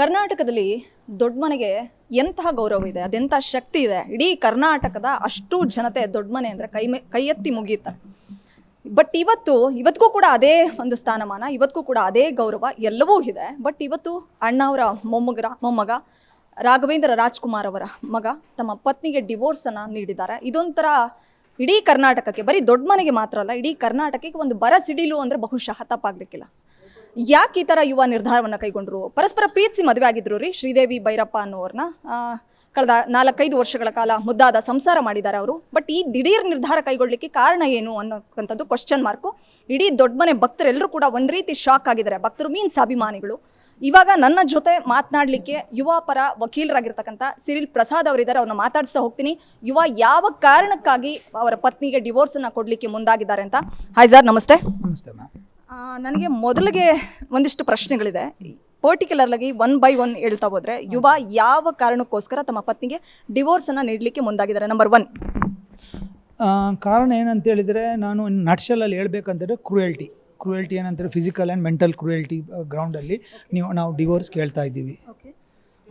ಕರ್ನಾಟಕದಲ್ಲಿ ದೊಡ್ಡ ಮನೆಗೆ ಎಂತಹ ಗೌರವ ಇದೆ? ಅದೆಂಥ ಶಕ್ತಿ ಇದೆ? ಇಡೀ ಕರ್ನಾಟಕದ ಅಷ್ಟು ಜನತೆ ದೊಡ್ಡ ಮನೆ ಅಂದರೆ ಕೈ ಕೈ ಎತ್ತಿ ಮುಗಿಯುತ್ತಾರೆ. ಬಟ್ ಇವತ್ತು ಇವತ್ತಿಗೂ ಕೂಡ ಅದೇ ಒಂದು ಸ್ಥಾನಮಾನ ಇವತ್ತಿಗೂ ಕೂಡ ಅದೇ ಗೌರವ ಎಲ್ಲವೂ ಇದೆ. ಬಟ್ ಇವತ್ತು ಅಣ್ಣವರ ಮೊಮ್ಮಗರ ಮೊಮ್ಮಗ ರಾಘವೇಂದ್ರ ರಾಜ್ಕುಮಾರ್ ಅವರ ಮಗ ತಮ್ಮ ಪತ್ನಿಗೆ ಡಿವೋರ್ಸನ್ನು ನೀಡಿದ್ದಾರೆ. ಇದೊಂಥರ ಇಡೀ ಕರ್ನಾಟಕಕ್ಕೆ, ಬರೀ ದೊಡ್ಡ ಮನೆಗೆ ಮಾತ್ರ ಅಲ್ಲ, ಇಡೀ ಕರ್ನಾಟಕಕ್ಕೆ ಒಂದು ಬರ ಸಿಡಿಲು ಅಂದರೆ ಬಹುಶಃ ತಪ್ಪಾಗ್ಲಿಕ್ಕಿಲ್ಲ ಯಾಕೆ ಈ ಥರ ಯುವ ನಿರ್ಧಾರವನ್ನು ಕೈಗೊಂಡ್ರು? ಪರಸ್ಪರ ಪ್ರೀತಿಸಿ ಮದುವೆ ಆಗಿದ್ರು ರೀ ಶ್ರೀದೇವಿ ಭೈರಪ್ಪ ಅನ್ನೋರ್ನ. ಕಳೆದ ನಾಲ್ಕೈದು ವರ್ಷಗಳ ಕಾಲ ಮುದ್ದಾದ ಸಂಸಾರ ಮಾಡಿದ್ದಾರೆ ಅವರು. ಬಟ್ ಈ ದಿಢೀರ್ ನಿರ್ಧಾರ ಕೈಗೊಳ್ಳಲಿಕ್ಕೆ ಕಾರಣ ಏನು ಅನ್ನೋಕ್ಕಂಥದ್ದು ಕ್ವಶನ್ ಮಾರ್ಕು ಇಡೀ ದೊಡ್ಡ ಮನೆ ಭಕ್ತರೆಲ್ಲರೂ ಕೂಡ ಒಂದು ರೀತಿ ಶಾಕ್ ಆಗಿದ್ದಾರೆ. ಭಕ್ತರು ಮೀನ್ಸ್ ಅಭಿಮಾನಿಗಳು. ಇವಾಗ ನನ್ನ ಜೊತೆ ಮಾತನಾಡಲಿಕ್ಕೆ ಯುವ ಪರ ವಕೀಲರಾಗಿರ್ತಕ್ಕಂಥ ಸಿರಿಲ್ ಪ್ರಸಾದ್ ಅವರಿದ್ದಾರೆ. ಅವ್ರನ್ನ ಮಾತಾಡಿಸ್ತಾ ಹೋಗ್ತೀನಿ. ಯುವ ಯಾವ ಕಾರಣಕ್ಕಾಗಿ ಅವರ ಪತ್ನಿಗೆ ಡಿವೋರ್ಸನ್ನು ಕೊಡಲಿಕ್ಕೆ ಮುಂದಾಗಿದ್ದಾರೆ ಅಂತ? ಹಾಯ್ ಸರ್ ನಮಸ್ತೆ. ನಮಸ್ತೆ ಮ್ಯಾಮ್. ನನಗೆ ಮೊದಲಿಗೆ ಒಂದಿಷ್ಟು ಪ್ರಶ್ನೆಗಳಿದೆ. ಪರ್ಟಿಕ್ಯುಲರ್ ಆಗಿ ಒನ್ ಬೈ ಒನ್ ಹೇಳ್ತಾ ಹೋದ್ರೆ ಯುವ ಯಾವ ಕಾರಣಕ್ಕೋಸ್ಕರ ತಮ್ಮ ಪತ್ನಿಗೆ ಡಿವೋರ್ಸ್ ಅನ್ನ ನೀಡಲಿಕ್ಕೆ ಮುಂದಾಗಿದ್ದಾರೆ? ನಂಬರ್ ಒನ್ ಕಾರಣ ಏನಂತ ಹೇಳಿದ್ರೆ ನಾನು ನಟ್ಶಲಲ್ಲಿ ಹೇಳ್ಬೇಕಂತಂದರೆ ಕ್ರುಯಲ್ಟಿ. ಕ್ರುಯಲ್ಟಿ ಏನಂತಾರೆ ಫಿಸಿಕಲ್ ಆ್ಯಂಡ್ ಮೆಂಟಲ್ ಕ್ರುಯಲ್ಟಿ ಗ್ರೌಂಡಲ್ಲಿ ನೀವು ನಾವು ಡಿವೋರ್ಸ್ ಕೇಳ್ತಾ ಇದ್ದೀವಿ.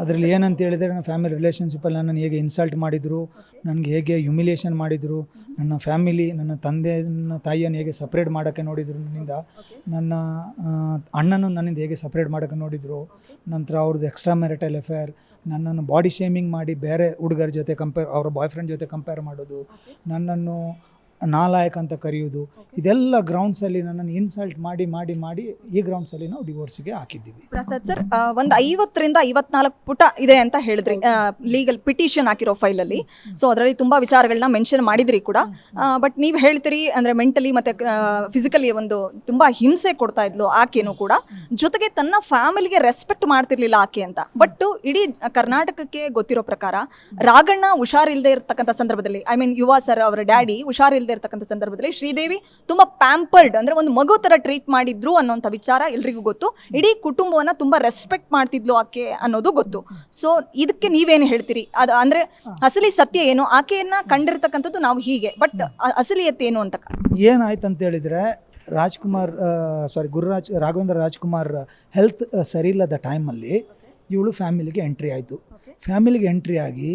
ಅದರಲ್ಲಿ ಏನಂತ ಹೇಳಿದರೆ ನನ್ನ ಫ್ಯಾಮಿಲಿ ರಿಲೇಷನ್ಶಿಪ್ಪಲ್ಲಿ ನನ್ನನ್ನು ಹೇಗೆ ಇನ್ಸಲ್ಟ್ ಮಾಡಿದರು, ನನಗೆ ಹೇಗೆ ಹ್ಯುಮಿಲೇಷನ್ ಮಾಡಿದರು, ನನ್ನ ಫ್ಯಾಮಿಲಿ ನನ್ನ ತಂದೆ ನನ್ನ ತಾಯಿಯನ್ನು ಹೇಗೆ ಸಪ್ರೇಟ್ ಮಾಡೋಕ್ಕೆ ನೋಡಿದರು, ನನ್ನಿಂದ ನನ್ನ ಅಣ್ಣನೂ ನನ್ನಿಂದ ಹೇಗೆ ಸಪ್ರೇಟ್ ಮಾಡೋಕ್ಕೆ ನೋಡಿದರು, ನಂತರ ಅವ್ರದ್ದು ಎಕ್ಸ್ಟ್ರಾ ಮ್ಯಾರಿಟಲ್ ಅಫೇರ್ ನನ್ನನ್ನು ಬಾಡಿ ಶೇಮಿಂಗ್ ಮಾಡಿ ಬೇರೆ ಹುಡುಗರ ಜೊತೆ ಕಂಪೇರ್ ಅವರ ಬಾಯ್ ಫ್ರೆಂಡ್ ಜೊತೆ ಕಂಪೇರ್ ಮಾಡೋದು, ನನ್ನನ್ನು ನಾಲಾಯಕ್ ಅಂತ ಕರೆಯೋದು ಇದೆಲ್ಲ ಗ್ರೌಂಡ್ಸಲ್ಲಿ ನನ್ನನ್ನು ಇನ್ಸಲ್ಟ್ ಮಾಡಿ ಮಾಡಿ ಮಾಡಿ ಈ ಗ್ರೌಂಡ್ಸಲ್ಲಿ ನಾವು ಡಿವೋರ್ಸ್ಗೆ ಹಾಕಿದ್ದೀವಿ. ಪ್ರಸಾದ್ ಸರ್ ಒಂದು ಐವತ್ತರಿಂದ ಐವತ್ನಾಲ್ಕು ಪುಟ ಇದೆ ಅಂತ ಹೇಳಿದ್ರಿ. ಲೀಗಲ್ ಪಿಟಿಷನ್ ಹಾಕಿರೋ ಫೈಲಲ್ಲಿ ಸೊ ಅದರಲ್ಲಿ ತುಂಬಾ ವಿಚಾರಗಳನ್ನ ಮೆನ್ಷನ್ ಮಾಡಿದ್ರಿ ಕೂಡ. ಬಟ್ ನೀವು ಹೇಳ್ತೀರಿ, ಅಂದ್ರೆ ಮೆಂಟಲಿ ಮತ್ತೆ ಫಿಸಿಕಲಿ ಒಂದು ತುಂಬಾ ಹಿಂಸೆ ಕೊಡ್ತಾ ಇದ್ಲು ಆಕೆನೂ ಕೂಡ. ಜೊತೆಗೆ ತನ್ನ ಫ್ಯಾಮಿಲಿಗೆ ರೆಸ್ಪೆಕ್ಟ್ ಮಾಡ್ತಿರ್ಲಿಲ್ಲ ಆಕೆ ಅಂತ. ಬಟ್ ಇಡೀ ಕರ್ನಾಟಕಕ್ಕೆ ಗೊತ್ತಿರೋ ಪ್ರಕಾರ, ರಾಗಣ್ಣ ಹುಷಾರಿಲ್ಲದೆ ಇರ್ತಕ್ಕಂಥ ಸಂದರ್ಭದಲ್ಲಿ ಐ ಮೀನ್ ಯುವ ಸರ್ ಅವರ ಡ್ಯಾಡಿ ಹುಷಾರಿಲ್ಲದೆ ಇರ್ತಕ್ಕಂಥ ಸಂದರ್ಭದಲ್ಲಿ ಶ್ರೀದೇವಿ ತುಂಬಾ ಪ್ಯಾಂಪರ್ಡ್ ಅಂದ್ರೆ ಒಂದು ಮಗು ತರ ಟ್ರೀಟ್ ಮಾಡಿದ್ರು ಅನ್ನೋಂಥ ವಿಚಾರ ಎಲ್ರಿಗೂ ಗೊತ್ತು. ಇಡೀ ಕುಟುಂಬವನ್ನ ತುಂಬಾ ರೆಸ್ಪೆಕ್ಟ್ ಮಾಡ್ತಿದ್ಲು ಆಕೆ ಅನ್ನೋದು ಗೊತ್ತು. ಸೊ ಇದಕ್ಕೆ ನೀವೇನು ಹೇಳ್ತೀರಿ? ಅದು ಅಂದ್ರೆ ಅಸಲಿ ಸತ್ಯ ಏನು? ಆಕೆಯನ್ನ ಕಂಡಿರ್ತಕ್ಕಂಥದ್ದು ನಾವು ಹೀಗೆ. ಬಟ್ ಅಸಲಿಯತ್ತೆ ಏನು ಅಂತ ಏನಾಯ್ತು ಅಂತ ಹೇಳಿದ್ರೆ ರಾಜ್ಕುಮಾರ್ ಸಾರಿ ಗುರುರಾಜ್ ರಾಘವೇಂದ್ರ ರಾಜ್ಕುಮಾರ್ ಹೆಲ್ತ್ ಸರಿ ಇಲ್ಲದ ಟೈಮಲ್ಲಿ ಇವಳು ಫ್ಯಾಮಿಲಿಗೆ ಎಂಟ್ರಿ ಆಯಿತು. ಫ್ಯಾಮಿಲಿಗೆ ಎಂಟ್ರಿ ಆಗಿ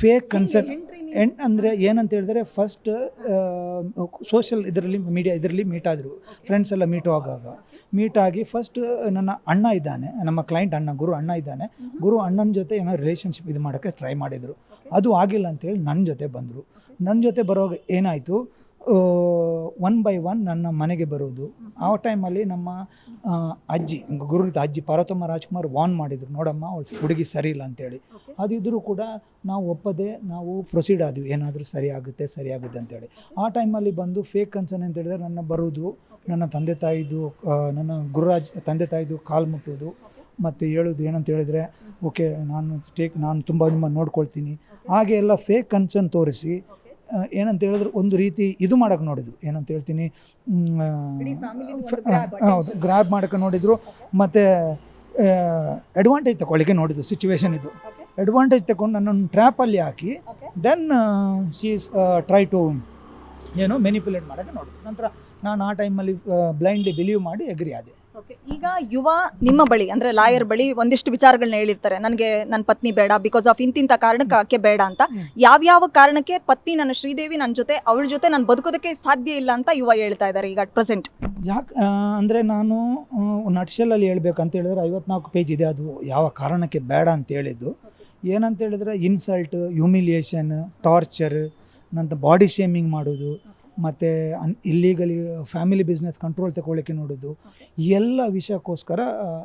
ಫೇಕ್ ಕನ್ಸರ್ನ್ ಎಂಡ್ ಅಂದರೆ ಏನಂತ ಹೇಳಿದ್ರೆ ಫಸ್ಟ್ ಸೋಷಲ್ ಇದರಲ್ಲಿ ಮೀಡಿಯಾ ಇದರಲ್ಲಿ ಮೀಟ್ ಆದರು. ಫ್ರೆಂಡ್ಸ್ ಎಲ್ಲ ಮೀಟ್ ಆಗಾಗ ಮೀಟ್ ಆಗಿ ಫಸ್ಟ್ ನನ್ನ ಅಣ್ಣ ಇದ್ದಾನೆ. ನಮ್ಮ ಕ್ಲೈಂಟ್ ಅಣ್ಣ ಗುರು ಅಣ್ಣ ಇದ್ದಾನೆ. ಗುರು ಅಣ್ಣನ ಜೊತೆ ಏನೋ ರಿಲೇಷನ್ಶಿಪ್ ಇದು ಮಾಡೋಕ್ಕೆ ಟ್ರೈ ಮಾಡಿದರು. ಅದು ಆಗಿಲ್ಲ ಅಂತೇಳಿ ನನ್ನ ಜೊತೆ ಬಂದರು. ನನ್ನ ಜೊತೆ ಬರೋವಾಗ ಏನಾಯಿತು? ಒನ್ ಬೈ ಒನ್ ನನ್ನ ಮನೆಗೆ ಬರೋದು. ಆ ಟೈಮಲ್ಲಿ ನಮ್ಮ ಅಜ್ಜಿ ಗುರುತ ಅಜ್ಜಿ ಪಾರ್ವತಮ್ಮ ರಾಜ್ಕುಮಾರ್ ವಾರ್ನ್ ಮಾಡಿದರು. ನೋಡಮ್ಮ ಅವಳು ಹುಡುಗಿ ಸರಿ ಇಲ್ಲ ಅಂತೇಳಿ. ಅದಿದ್ದರೂ ಕೂಡ ನಾವು ಒಪ್ಪದೆ ನಾವು ಪ್ರೊಸೀಡ್ ಆದ್ವಿ. ಏನಾದರೂ ಸರಿ ಆಗುತ್ತೆ ಸರಿ ಆಗುತ್ತೆ ಅಂತೇಳಿ. ಆ ಟೈಮಲ್ಲಿ ಬಂದು ಫೇಕ್ ಕನ್ಸರ್ನ್ ಅಂತ ಹೇಳಿದ್ರೆ ನನ್ನ ಬರೋದು ನನ್ನ ತಂದೆ ತಾಯಿದು ನನ್ನ ಗುರುರಾಜ್ ತಂದೆ ತಾಯಿದು ಕಾಲು ಮುಟ್ಟೋದು ಮತ್ತು ಹೇಳೋದು ಏನಂತ ಹೇಳಿದರೆ ಓಕೆ ನಾನು ಟೇಕ್ ನಾನು ತುಂಬ ನಿಮ್ಮ ನೋಡ್ಕೊಳ್ತೀನಿ. ಹಾಗೆ ಎಲ್ಲ ಫೇಕ್ ಕನ್ಸರ್ನ್ ತೋರಿಸಿ ಏನಂತ ಹೇಳಿದ್ರೆ ಒಂದು ರೀತಿ ಇದು ಮಾಡೋಕೆ ನೋಡಿದ್ರು. ಏನಂತ ಹೇಳ್ತೀನಿ ಹೌದು ಗ್ರ್ಯಾಬ್ ಮಾಡೋಕೆ ನೋಡಿದರು. ಮತ್ತು ಅಡ್ವಾಂಟೇಜ್ ತಗೊಳ್ಳಿಕ್ಕೆ ನೋಡಿದ್ರು ಸಿಚುವೇಶನ್ ಇದು. ಅಡ್ವಾಂಟೇಜ್ ತಗೊಂಡು ನನ್ನನ್ನು ಟ್ರ್ಯಾಪಲ್ಲಿ ಹಾಕಿ ದೆನ್ ಶೀಸ್ ಟ್ರೈ ಟು ಏನು ಮೆನಿಪುಲೇಟ್ ಮಾಡೋಕ್ಕೆ ನೋಡಿದ್ರು. ನಂತರ ನಾನು ಆ ಟೈಮಲ್ಲಿ ಬ್ಲೈಂಡ್ಲಿ ಬಿಲೀವ್ ಮಾಡಿ ಎಗ್ರಿ ಆದೆ. ಈಗ ಯುವ ನಿಮ್ಮ ಬಳಿ ಅಂದ್ರೆ ಲಾಯರ್ ಬಳಿ ಒಂದಿಷ್ಟು ವಿಚಾರಗಳನ್ನ ಹೇಳಿರ್ತಾರೆ. ನನಗೆ ನನ್ನ ಪತ್ನಿ ಬೇಡ ಬಿಕಾಸ್ ಆಫ್ ಇಂತಿಂತ ಕಾರಣಕ್ಕೆ ಆಕೆ ಬೇಡ ಅಂತ. ಯಾವ್ಯಾವ ಕಾರಣಕ್ಕೆ ಪತ್ನಿ ನನ್ನ ಶ್ರೀದೇವಿ ನನ್ನ ಜೊತೆ ಅವಳ ಜೊತೆ ನಾನು ಬದುಕೋದಕ್ಕೆ ಸಾಧ್ಯ ಇಲ್ಲ ಅಂತ ಯುವ ಹೇಳ್ತಾ ಇದ್ದಾರೆ ಈಗ ಅಟ್ ಪ್ರೆಸೆಂಟ್ ಯಾಕೆ ಅಂದರೆ ನಾನು ನಟ್ಶಲಲ್ಲಿ ಹೇಳ್ಬೇಕಂತ ಹೇಳಿದ್ರೆ ಐವತ್ನಾಲ್ಕು ಪೇಜ್ ಇದೆ ಅದು ಯಾವ ಕಾರಣಕ್ಕೆ ಬೇಡ ಅಂತ ಹೇಳಿದ್ದು. ಏನಂತ ಹೇಳಿದ್ರೆ ಇನ್ಸಲ್ಟ್ ಹ್ಯೂಮಿಲಿಯೇಷನ್ ಟಾರ್ಚರ್ ನಂತರ ಬಾಡಿ ಶೇಮಿಂಗ್ ಮಾಡೋದು. ಮತ್ತು ಅನ್ ಇಲ್ಲೀಗಲಿ ಫ್ಯಾಮಿಲಿ ಬಿಸ್ನೆಸ್ ಕಂಟ್ರೋಲ್ ತಗೊಳ್ಳಿಕ್ಕೆ ನೋಡೋದು ಎಲ್ಲ ವಿಷಯಕ್ಕೋಸ್ಕರ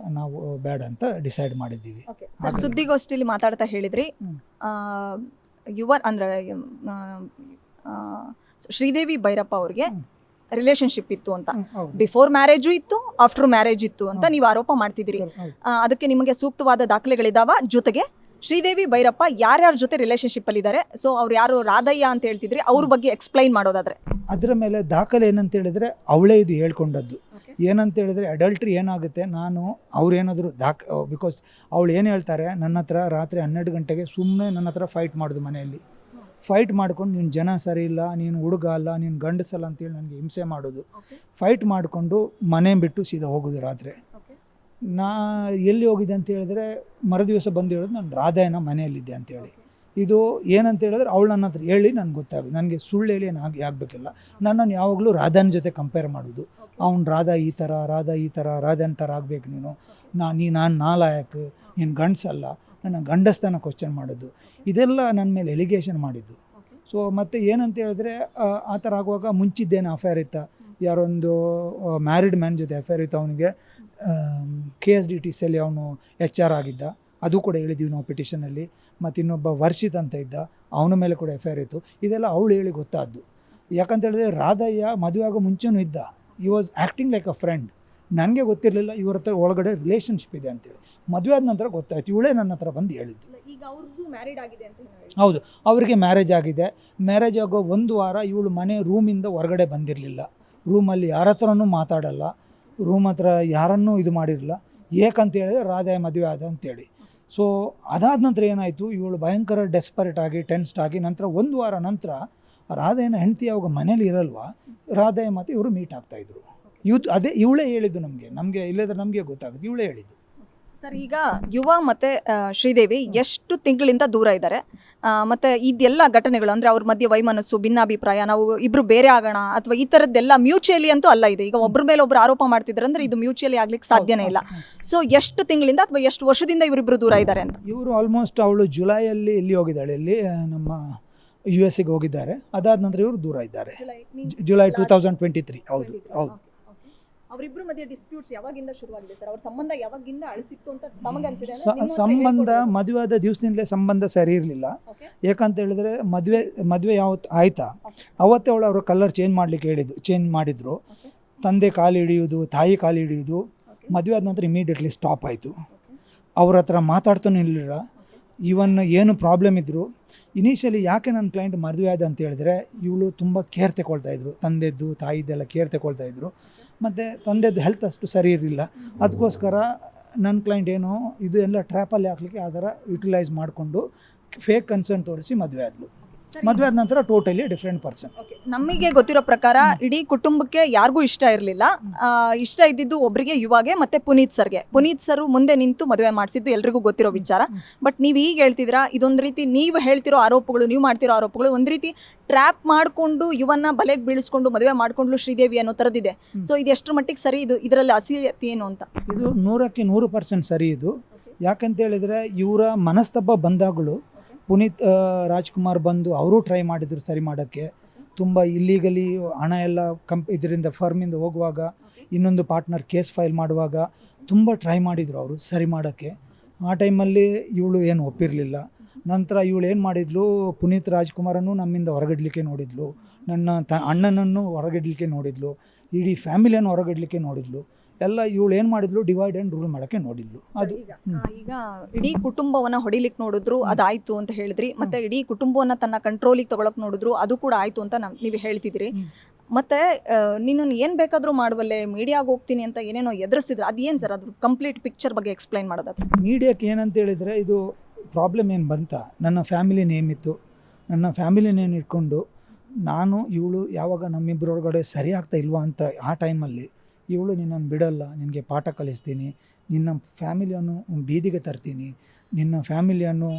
ನಾವು ಬ್ಯಾಡ್ ಅಂತ ಡಿಸೈಡ್ ಮಾಡಿದ್ದೀವಿ ಸರ್, ಸುದ್ದಿಗೋಷ್ಠಿಯಲ್ಲಿ ಮಾತಾಡ್ತಾ ಹೇಳಿದ್ರಿ. ಆ, ಯುವ ಅಂದ್ರೆ ಆ, ಆ, ಶ್ರೀದೇವಿ ಭೈರಪ್ಪ ಅವ್ರಿಗೆ. ರಿಲೇಶನ್ಶಿಪ್ ಇತ್ತು ಅಂತ ಹೌದು. ಬಿಫೋರ್ ಮ್ಯಾರೇಜು ಇತ್ತು ಆಫ್ಟರ್ ಮ್ಯಾರೇಜ್ ಇತ್ತು ಅಂತ ನೀವು ಆರೋಪ ಮಾಡ್ತಿದ್ದೀರಿ ಹೌದು. ಆ, ಅದಕ್ಕೆ ನಿಮಗೆ ಸೂಕ್ತವಾದ ದಾಖಲೆಗಳಿದಾವ ಜೊತೆಗೆ ಶ್ರೀದೇವಿ ಭೈರಪ್ಪ ಯಾರ್ಯಾರ ಜೊತೆ ರಿಲೇಶನ್ಶಿಪ್ ಅಲ್ಲಿ ಇದ್ದಾರೆ ಸೊ ಅವ್ರು ಯಾರು? ರಾಧಯ್ಯ ಅಂತ ಹೇಳ್ತಿದ್ರಿ. ಅವ್ರ ಬಗ್ಗೆ ಎಕ್ಸ್ಪ್ಲೈನ್ ಮಾಡೋದಾದ್ರೆ. ಅದರ ಮೇಲೆ ದಾಖಲೆ ಏನಂತ ಹೇಳಿದ್ರೆ ಅವಳೇ ಇದು ಹೇಳ್ಕೊಂಡದ್ದು. ಏನಂತ ಹೇಳಿದ್ರೆ ಅಡಲ್ಟ್ರಿ ಏನಾಗುತ್ತೆ? ನಾನು ಅವ್ರೇನಾದರೂ ದಾಖ ಬಿಕಾಸ್ ಅವಳು ಏನು ಹೇಳ್ತಾರೆ? ನನ್ನ ಹತ್ರ ರಾತ್ರಿ ಹನ್ನೆರಡು ಗಂಟೆಗೆ ಸುಮ್ಮನೆ ನನ್ನ ಹತ್ರ ಫೈಟ್ ಮಾಡೋದು ಮನೆಯಲ್ಲಿ. ಫೈಟ್ ಮಾಡ್ಕೊಂಡು ನೀನು ಜನ ಸರಿ ಇಲ್ಲ ನೀನು ಹುಡುಗ ಅಲ್ಲ ನೀನು ಗಂಡಸಲ್ಲ ಅಂತೇಳಿ ನನಗೆ ಹಿಂಸೆ ಮಾಡೋದು. ಫೈಟ್ ಮಾಡಿಕೊಂಡು ಮನೆ ಬಿಟ್ಟು ಸೀದಾ ಹೋಗೋದು ರಾತ್ರಿ. ನಾ ಎಲ್ಲಿ ಹೋಗಿದ್ದೆ ಅಂತ ಹೇಳಿದ್ರೆ ಮರುದಿವಸ ಬಂದು ಹೇಳಿದ್ರೆ ನಾನು ರಾಧಾಯನ ಮನೆಯಲ್ಲಿದ್ದೆ ಅಂತೇಳಿ ಇದು ಏನಂತ ಹೇಳಿದ್ರೆ ಅವಳು ನನ್ನ ಹತ್ರ ಹೇಳಿ ನನಗೆ ಗೊತ್ತಾಗ ನನಗೆ ಸುಳ್ಳು ಹೇಳಿ ಏನು ಆಗಿ ಆಗಬೇಕಿಲ್ಲ. ನನ್ನನ್ನು ಯಾವಾಗಲೂ ರಾಧಾನ ಜೊತೆ ಕಂಪೇರ್ ಮಾಡೋದು ಅವ್ನು ರಾಧಾ ಈ ಥರ ರಾಧಾ ಈ ಥರ ರಾಧಾನ ಥರ ಆಗಬೇಕು ನೀನು. ನಾ ನೀ ನಾನು ನಾಲಾಯಕ್ ನೀನು ಗಂಡಸಲ್ಲ ನನ್ನ ಗಂಡಸ್ತನ ಕ್ವಶನ್ ಮಾಡೋದು. ಇದೆಲ್ಲ ನನ್ನ ಮೇಲೆ ಎಲಿಗೇಷನ್ ಮಾಡಿದ್ದು. ಸೊ ಮತ್ತು ಏನಂತ ಹೇಳಿದ್ರೆ ಆ, ಆ ಥರ ಆಗುವಾಗ ಮುಂಚಿದ್ದೇನು ಅಫೇರ್ ಇತ್ತ? ಯಾರೊಂದು ಮ್ಯಾರಿಡ್ ಮ್ಯಾನ್ ಜೊತೆ ಅಫೇರ್ ಇತ್ತು ಅವನಿಗೆ ಕೆ ಎಸ್ ಡಿ ಟಿ ಸಿಯಲ್ಲಿ ಅವನು ಎಚ್ ಆರ್ ಆಗಿದ್ದ. ಅದು ಕೂಡ ಹೇಳಿದ್ದೀವಿ ನಾವು ಪಿಟಿಷನಲ್ಲಿ ಮತ್ತು ಇನ್ನೊಬ್ಬ ವರ್ಷಿತ್ ಅಂತ ಇದ್ದ. ಅವನ ಮೇಲೆ ಕೂಡ ಎಫ್ ಐ ಆರ್ ಇತ್ತು. ಇದೆಲ್ಲ ಅವಳು ಹೇಳಿ ಗೊತ್ತಾದ್ದು. ಯಾಕಂತ ಹೇಳಿದ್ರೆ ರಾಧಯ್ಯ ಮದುವೆ ಆಗೋ ಮುಂಚೆನೂ ಇದ್ದ. ಈ was acting like a friend ನನಗೆ ಗೊತ್ತಿರಲಿಲ್ಲ ಇವ್ರ ಹತ್ರ ಒಳಗಡೆ ರಿಲೇಷನ್ಶಿಪ್ ಇದೆ ಅಂತೇಳಿ ಮದುವೆ ಆದ ನಂತರ ಗೊತ್ತಾಯ್ತು. ಇವಳೇ ನನ್ನ ಹತ್ರ ಬಂದು ಹೇಳಿದ್ದು. ಈಗ ಅವ್ರದ್ದು ಮ್ಯಾರಿಡ್ ಆಗಿದೆ ಅಂತ ಹೇಳಿ ಹೌದು. ಅವರಿಗೆ ಮ್ಯಾರೇಜ್ ಆಗಿದೆ. ಮ್ಯಾರೇಜ್ ಆಗೋ ಒಂದು ವಾರ ಇವಳು ಮನೆ ರೂಮಿಂದ ಹೊರಗಡೆ ಬಂದಿರಲಿಲ್ಲ. ರೂಮಲ್ಲಿ ಯಾರ ಹತ್ರನೂ ಮಾತಾಡಲ್ಲ, ರೂಮ್ ಹತ್ರ ಯಾರನ್ನೂ ಇದು ಮಾಡಿರಲಿಲ್ಲ ಏಕಂತ ಹೇಳಿದ್ರೆ ರಾಧಾಯ ಮದುವೆ ಆದ ಅಂತೇಳಿ. ಸೊ ಅದಾದ ನಂತರ ಏನಾಯಿತು, ಇವಳು ಭಯಂಕರ ಡೆಸ್ಪರೇಟ್ ಆಗಿ ಟೆನ್ಸ್ಡ್ ಆಗಿ, ನಂತರ ಒಂದು ವಾರ ನಂತರ ರಾಧೆಯನ್ನ ಹೆಂಡತಿ ಅವಾಗ ಮನೇಲಿ ಇರಲ್ವಾ ರಾಧೆಯ ಮತ್ತು ಇವರು ಮೀಟ್ ಆಗ್ತಾಯಿದ್ರು ಇವ್ದು ಅದೇ, ಇವಳೇ ಹೇಳಿದ್ದು ನಮಗೆ ನಮಗೆ, ಇಲ್ಲದ್ರೆ ನಮಗೆ ಗೊತ್ತಾಗುತ್ತೆ, ಇವಳೇ ಹೇಳಿದ್ದು. ಸರ್ ಈಗ ಯುವ ಮತ್ತೆ ಆ, ಶ್ರೀದೇವಿ ಎಷ್ಟು ತಿಂಗಳಿಂದ ದೂರ ಇದ್ದಾರೆ. ಆ, ಮತ್ತೆ ಇದೆಲ್ಲ ಘಟನೆಗಳು ಅಂದ್ರೆ ಅವ್ರ ಮಧ್ಯೆ ವೈಮನಸ್ಸು ಭಿನ್ನಾಭಿಪ್ರಾಯ ನಾವು ಇಬ್ರು ಬೇರೆ ಆಗೋಣ ಅಥವಾ ಈ ತರದ್ದೆಲ್ಲ ಮ್ಯೂಚುಯಲಿ ಅಂತೂ ಅಲ್ಲ ಇದೆ. ಈಗ ಒಬ್ಬರ ಮೇಲೆ ಒಬ್ರು ಆರೋಪ ಮಾಡ್ತಿದ್ದಾರೆ ಅಂದ್ರೆ ಇದು ಮ್ಯೂಚುಯಲಿ ಆಗ್ಲಿಕ್ಕೆ ಸಾಧ್ಯನೇ ಇಲ್ಲ. ಸೊ ಎಷ್ಟು ತಿಂಗಳಿಂದ ಅಥವಾ ಎಷ್ಟು ವರ್ಷದಿಂದ ಇವರಿಬ್ರು ದೂರ ಇದ್ದಾರೆ ಅಂತ? ಇವರು ಆಲ್ಮೋಸ್ಟ್ ಅವಳು ಜುಲೈಯಲ್ಲಿ ಇಲ್ಲಿ ಹೋಗಿದ್ದಾಳೆ? ಇಲ್ಲಿ ಆ, ನಮ್ಮ ಯು ಎಸ್ಗೆ ಹೋಗಿದ್ದಾರೆ. ಅದಾದ ನಂತರ ಇವರು ದೂರ ಇದ್ದಾರೆ. July two thousand twenty three ಹೌದು ಹೌದು. ಅವರಿಬ್ರು ಮಧ್ಯೆ ಡಿಸ್ಪ್ಯೂಟ್ಸ್ ಯಾವಾಗಿಂದ ಶುರುವಾಗಿದೆ ಸರ್ ಅವ್ರ ಸಂಬಂಧ ಯಾವಾಗಿಂದ ಅಳಿಸಿತ್ತು ಅಂತ ತಮಗೆ ಅನಿಸಿದೆ ಸಂಬಂಧ ಮದುವೆ ಆದ ದಿವಸದಿಂದಲೇ ಸಂಬಂಧ ಸರಿ ಇರಲಿಲ್ಲ. ಯಾಕಂತ ಹೇಳಿದ್ರೆ ಮದುವೆ ಮದುವೆ ಯಾವತ್ತು ಆಯ್ತಾ? ಅವತ್ತೇ ಅವಳು ಅವರು ಕಲರ್ ಚೇಂಜ್ ಮಾಡ್ಲಿಕ್ಕೆ ಹೇಳಿದ್ರು ಚೇಂಜ್ ಮಾಡಿದ್ರು. ತಂದೆ ಕಾಲು ಹಿಡಿಯೋದು ತಾಯಿ ಕಾಲು ಹಿಡಿಯೋದು ಮದುವೆ ಆದ ನಂತರ ಇಮಿಡಿಯೇಟ್ಲಿ ಸ್ಟಾಪ್ ಆಯಿತು. ಅವ್ರ ಹತ್ರ ಮಾತಾಡ್ತಾನೆ ಇರಲಿಲ್ಲ. ಇವನ್ ಏನು ಪ್ರಾಬ್ಲಮ್ ಇದ್ದರು ಇನಿಷಿಯಲಿ ಯಾಕೆ ನನ್ನ ಕ್ಲೈಂಟ್ ಮದುವೆ ಆದ ಅಂತ ಹೇಳಿದ್ರೆ ಇವಳು ತುಂಬ ಕೇರ್ ತಗೊಳ್ತಾ ಇದ್ರು. ತಂದೆದ್ದು ತಾಯಿದ್ದೆಲ್ಲ ಕೇರ್ ತಗೊಳ್ತಾ ಇದ್ರು. ಮತ್ತು ತಂದೆದ್ದು ಹೆಲ್ತ್ ಅಷ್ಟು ಸರಿ ಇರಲಿಲ್ಲ. ಅದಕ್ಕೋಸ್ಕರ ನನ್ನ ಕ್ಲೈಂಟ್ ಏನು ಇದು ಎಲ್ಲ ಟ್ರ್ಯಾಪಲ್ಲಿ ಹಾಕ್ಲಿಕ್ಕೆ ಆ ಥರ ಯುಟಿಲೈಸ್ ಮಾಡಿಕೊಂಡು ಫೇಕ್ ಕನ್ಸರ್ನ್ ತೋರಿಸಿ ಮದುವೆ ಆದಳು ಮದುವೆ ಆದ ನಂತರ ಟೋಟಲಿ ಡಿಫ್ರೆಂಟ್ ಪರ್ಸನ್ ನಮಗೆ ಗೊತ್ತಿರೋ ಪ್ರಕಾರ ಇಡೀ ಕುಟುಂಬಕ್ಕೆ ಯಾರಿಗೂ ಇಷ್ಟ ಇರಲಿಲ್ಲ. ಇಷ್ಟ ಇದ್ದಿದ್ದು ಒಬ್ರಿಗೆ ಯುವಾಗೆ ಮತ್ತೆ ಪುನೀತ್ ಸರ್ಗೆ. ಪುನೀತ್ ಸರ್ ಮುಂದೆ ನಿಂತು ಮದುವೆ ಮಾಡಿಸಿದ್ದು ಎಲ್ರಿಗೂ ಗೊತ್ತಿರೋ ವಿಚಾರ. ಬಟ್ ನೀವು ಈಗ ಹೇಳ್ತಿದ್ದೀರಾ ಇದೊಂದು ರೀತಿ ನೀವು ಹೇಳ್ತಿರೋ ಆರೋಪಗಳು ನೀವು ಮಾಡ್ತಿರೋ ಆರೋಪಗಳು ಒಂದು ರೀತಿ ಟ್ರ್ಯಾಪ್ ಮಾಡಿಕೊಂಡು ಇವನ್ನ ಬಲೆಗೆ ಬೀಳಿಸ್ಕೊಂಡು ಮದುವೆ ಮಾಡ್ಕೊಂಡ್ಲು ಶ್ರೀದೇವಿ ಅನ್ನೋ ಥರದಿದೆ ಸೊ ಇದು ಎಷ್ಟರ ಮಟ್ಟಿಗೆ ಸರಿ ಇದು? ಇದರಲ್ಲಿ ಅಸಲಿಯತೆ ಏನು ಅಂತ? ಇದು ನೂರಕ್ಕೆ ನೂರು ಪರ್ಸೆಂಟ್ ಸರಿ ಇದು. ಯಾಕಂತ ಹೇಳಿದ್ರೆ ಇವರ ಮನಸ್ತಬ್ಬ ಬಂದಾಗಲೂ ಪುನೀತ್ ರಾಜ್ಕುಮಾರ್ ಬಂದು ಅವರು ಟ್ರೈ ಮಾಡಿದರು ಸರಿ ಮಾಡೋಕ್ಕೆ. ತುಂಬ ಇಲ್ಲೀಗಲಿ ಹಣ ಎಲ್ಲ ಕಂಪ್, ಇದರಿಂದ ಫರ್ಮಿಂದ ಹೋಗುವಾಗ, ಇನ್ನೊಂದು ಪಾರ್ಟ್ನರ್ ಕೇಸ್ ಫೈಲ್ ಮಾಡುವಾಗ ತುಂಬ ಟ್ರೈ ಮಾಡಿದರು ಅವರು ಸರಿ ಮಾಡೋಕ್ಕೆ. ಆ ಟೈಮಲ್ಲಿ ಇವಳು ಏನು ಒಪ್ಪಿರಲಿಲ್ಲ. ನಂತರ ಇವಳು ಏನು ಮಾಡಿದ್ಲು? ಪುನೀತ್ ರಾಜ್ಕುಮಾರನ್ನು ನಮ್ಮಿಂದ ಹೊರಗಿಡ್ಲಿಕ್ಕೆ ನೋಡಿದ್ಲು. ನನ್ನ ತ, ಅಣ್ಣನನ್ನು ಹೊರಗಿಡ್ಲಿಕ್ಕೆ ನೋಡಿದ್ಲು. ಇಡೀ ಫ್ಯಾಮಿಲಿಯನ್ನು ಹೊರಗಿಡ್ಲಿಕ್ಕೆ ನೋಡಿದ್ಲು. ಎಲ್ಲ ಇವಳು ಏನು ಮಾಡಿದ್ಲು? ಡಿವೈಡ್ ಆ್ಯಂಡ್ ರೂಲ್ ಮಾಡೋಕ್ಕೆ ನೋಡಿದ್ಲು. ಅದು ಈಗ ಆ, ಈಗ ಇಡೀ ಕುಟುಂಬವನ್ನ ಹೊಡಿಲಿಕ್ಕೆ ನೋಡಿದ್ರು ಅದಾಯ್ತು ಅಂತ ಹೇಳಿದ್ರಿ. ಮತ್ತೆ ಇಡೀ ಕುಟುಂಬವನ್ನ ತನ್ನ ಕಂಟ್ರೋಲಿಗೆ ತಗೊಳಕ್ ನೋಡಿದ್ರು ಅದು ಕೂಡ ಆಯ್ತು ಅಂತ ನಮ್- ನೀವು ಹೇಳ್ತಿದ್ರಿ ಹ್ಮ್. ಮತ್ತೆ ನಿನ್ನನ್ನು ಏನ್ ಬೇಕಾದ್ರೂ ಮಾಡುವಲ್ಲೇ ಮೀಡಿಯಾಗ ಹೋಗ್ತೀನಿ ಅಂತ ಏನೇನೋ ಎದುರಿಸಿದ್ರು ಅದೇನ್ ಸರ್? ಅದು ಕಂಪ್ಲೀಟ್ ಪಿಕ್ಚರ್ ಬಗ್ಗೆ ಎಕ್ಸ್ಪ್ಲೈನ್ ಮಾಡೋದಾದ್ರೆ. ಮೀಡಿಯಾಕ್ಕೆ ಏನಂತ ಹೇಳಿದ್ರೆ ಇದು ಪ್ರಾಬ್ಲಮ್ ಏನು ಬಂತ? ನನ್ನ ಫ್ಯಾಮಿಲಿ ನೇಮ್ ಇತ್ತು ನನ್ನ ಫ್ಯಾಮಿಲಿ ನೇಮ್ ಇಟ್ಕೊಂಡು ನಾನು ಇವಳು ಯಾವಾಗ ನಮ್ಮಿಬ್ಬರೊಳಗಡೆ ಸರಿ ಆಗ್ತಾ ಇಲ್ವಾ ಅಂತ ಆ ಟೈಮಲ್ಲಿ ಇವಳು ನಿನ್ನನ್ನು ಬಿಡಲ್ಲ ನಿನಗೆ ಪಾಠ ಕಲಿಸ್ತೀನಿ ನಿನ್ನ ಫ್ಯಾಮಿಲಿಯನ್ನು ಬೀದಿಗೆ ತರ್ತೀನಿ ನಿನ್ನ ಫ್ಯಾಮಿಲಿಯನ್ನು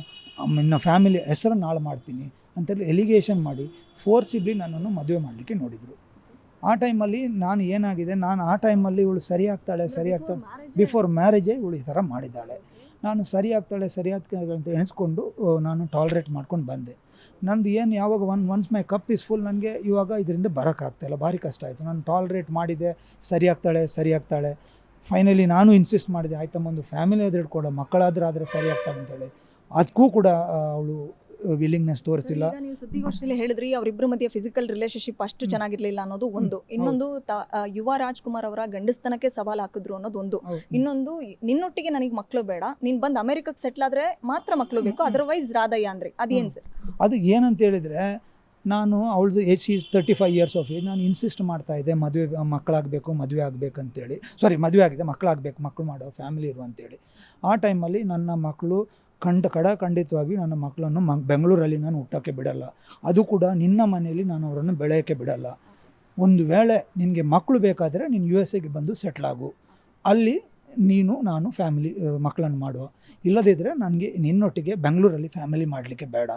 ನಿನ್ನ ಫ್ಯಾಮಿಲಿ ಹೆಸರನ್ನು ಹಾಳು ಮಾಡ್ತೀನಿ ಅಂತೇಳಿ ಎಲಿಗೇಷನ್ ಮಾಡಿ ಫೋರ್ಸಿಬ್ಲಿ ನನ್ನನ್ನು ಮದುವೆ ಮಾಡಲಿಕ್ಕೆ ನೋಡಿದರು. ಆ ಟೈಮಲ್ಲಿ ನಾನು ಏನಾಗಿದೆ ನಾನು ಆ ಟೈಮಲ್ಲಿ ಇವಳು ಸರಿ ಆಗ್ತಾಳೆ ಸರಿ ಆಗ್ತಾಳೆ ಬಿಫೋರ್ ಮ್ಯಾರೇಜೇ ಇವಳು ಈ ಥರ ಮಾಡಿದ್ದಾಳೆ. ನಾನು ಸರಿ ಆಗ್ತಾಳೆ ಸರಿ ಆಗ್ತಾಳೆ ಅಂತ ಎಣಿಸ್ಕೊಂಡು ನಾನು ಟಾಲ್ರೇಟ್ ಮಾಡ್ಕೊಂಡು ಬಂದೆ. ನಂದು ಏನು ಯಾವಾಗ one once my cup is full ನನಗೆ ಇವಾಗ ಇದರಿಂದ ಬರೋಕ್ಕಾಗ್ತಾಯಿಲ್ಲ ಭಾರಿ ಕಷ್ಟ ಆಯಿತು. ನಾನು ಟಾಲ್ರೇಟ್ ಮಾಡಿದೆ, ಸರಿ ಆಗ್ತಾಳೆ ಸರಿ ಆಗ್ತಾಳೆ. ಫೈನಲಿ ನಾನು ಇನ್ಸಿಸ್ಟ್ ಮಾಡಿದೆ, ಆಯ್ತಮ್ಮ, ಒಂದು ಫ್ಯಾಮಿಲಿ ಆದ್ರೆ ಇಟ್ಕೊಡ, ಮಕ್ಕಳಾದ್ರೆ ಆದರೆ ಸರಿ ಆಗ್ತಾಳೆ ಅಂತೇಳಿ. ಅದಕ್ಕೂ ಕೂಡ ಅವಳು ವಿಲ್ಲಿಂಗ್ನೆಸ್ ತೋರಿಸಿಲ್ಲ. ಈಗ ನೀವು ಸುದ್ದಿಗೋಷ್ಠಿಯಲ್ಲಿ ಹೇಳಿದ್ರಿ ಅವರಿಬ್ಬರ ಮಧ್ಯೆ ಫಿಸಿಕಲ್ ರಿಲೇಶನ್ಶಿಪ್ ಅಷ್ಟು ಚೆನ್ನಾಗಿರ್ಲಿಲ್ಲ ಅನ್ನೋದು ಒಂದು. ಇನ್ನೊಂದು ತ- ಆ, ಯುವ ರಾಜ್ಕುಮಾರ್ ಅವರ ಗಂಡಸ್ತನಕ್ಕೆ ಸವಾಲ್ ಹಾಕಿದ್ರು ಅನ್ನೋದು ಒಂದು. ಹೌದು. ಇನ್ನೊಂದು ನಿನ್ನೊಟ್ಟಿಗೆ ನನಗೆ ಮಕ್ಕಳು ಬೇಡ ನೀನ್ ಬಂದು ಅಮೆರಿಕಕ್ಕೆ ಸೆಟ್ಲ್ ಆದ್ರೆ ಮಾತ್ರ ಮಕ್ಕಳು ಬೇಕು ಅದರ್ವೈಸ್ ರಾಧಯ್ಯ ಅಂದ್ರೆ ಅದೇನ್ ಸರ್? ಅದು ಏನಂತ ಹೇಳಿದ್ರೆ ನಾನು ಅವಳದು age is thirty five years of age ನಾನು ಇನ್ಸಿಸ್ಟ್ ಮಾಡ್ತಾ ಇದ್ದೆ ಮದುವೆ ಮಕ್ಕಳಾಗಬೇಕು ಮದುವೆ ಆಗಬೇಕು ಅಂತೇಳಿ ಸಾರಿ ಮದುವೆ ಆಗಿದೆ ಮಕ್ಕಳಾಗಬೇಕು ಮಕ್ಕಳು ಮಾಡೋ ಫ್ಯಾಮಿಲಿ ಇರು ಅಂತೇಳಿ. ಆ ಟೈಮಲ್ಲಿ ನನ್ನ ಮಕ್ಕಳು ಕಂಡ ಕಡ ಖಂಡಿತವಾಗಿ ನನ್ನ ಮಕ್ಕಳನ್ನು ಮ, ಬೆಂಗಳೂರಲ್ಲಿ ನಾನು ಹುಟ್ಟೋಕ್ಕೆ ಬಿಡಲ್ಲ. ಅದು ಕೂಡ ನಿನ್ನ ಮನೆಯಲ್ಲಿ ನಾನು ಅವರನ್ನು ಬೆಳೆಯೋಕ್ಕೆ ಬಿಡಲ್ಲ. ಒಂದು ವೇಳೆ ನಿನಗೆ ಮಕ್ಕಳು ಬೇಕಾದರೆ ನೀನು ಯು ಎಸ್ ಎಗೆ ಬಂದು ಸೆಟ್ಲಾಗು ಅಲ್ಲಿ ನೀನು, ನಾನು ಫ್ಯಾಮಿಲಿ ಮಕ್ಕಳನ್ನು ಮಾಡುವ. ಇಲ್ಲದಿದ್ದರೆ ನನಗೆ ನಿನ್ನೊಟ್ಟಿಗೆ ಬೆಂಗಳೂರಲ್ಲಿ ಫ್ಯಾಮಿಲಿ ಮಾಡಲಿಕ್ಕೆ ಬೇಡ.